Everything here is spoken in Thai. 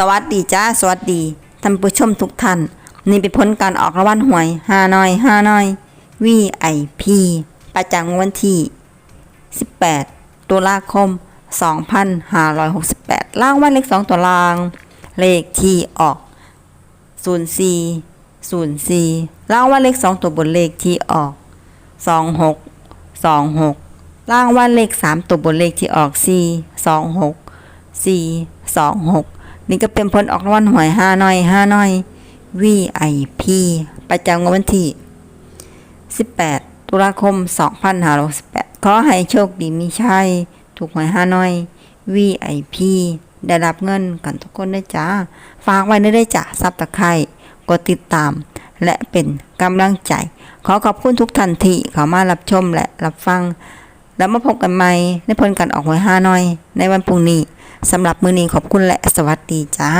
สวัสดีจ้า สวัสดีท่านผู้ชมทุกท่าน นี่เป็นผลการออกรางวัลหวยฮานอยฮานอย VIP ประจำวันที่ 18 ตุลาคม 2568 ล่างวันเลข 2 ตัวล่าง เลขที่ออก 04 04ล่างวันเลข 2 ตัวบนเลขที่ออก 26 26ล่างวันเลข 3 ตัวบนเลขที่ออก 4 26 4 26 นี่ก็เป็นผลออกรางวัลหวยห้าน้อยห้าน้อย VIP ประจำวันที่ 18 ตุลาคม 2568 ขอให้โชคดีมีชัยถูกหวยห้าน้อย VIP ได้รับเงินกันทุกคนด้จ้า ฝากไว้ได้จ้าซับตะไคร่กดติดตาม และเป็นกำลังใจ ขอขอบคุณทุกท่านที่เข้ามารับชมและรับฟัง แล้วมาพบกันใหม่ในผลการออกหวยห้าน้อย ในวันพรุ่งนี้ สำหรับมือนี้ขอบคุณและสวัสดีจ้า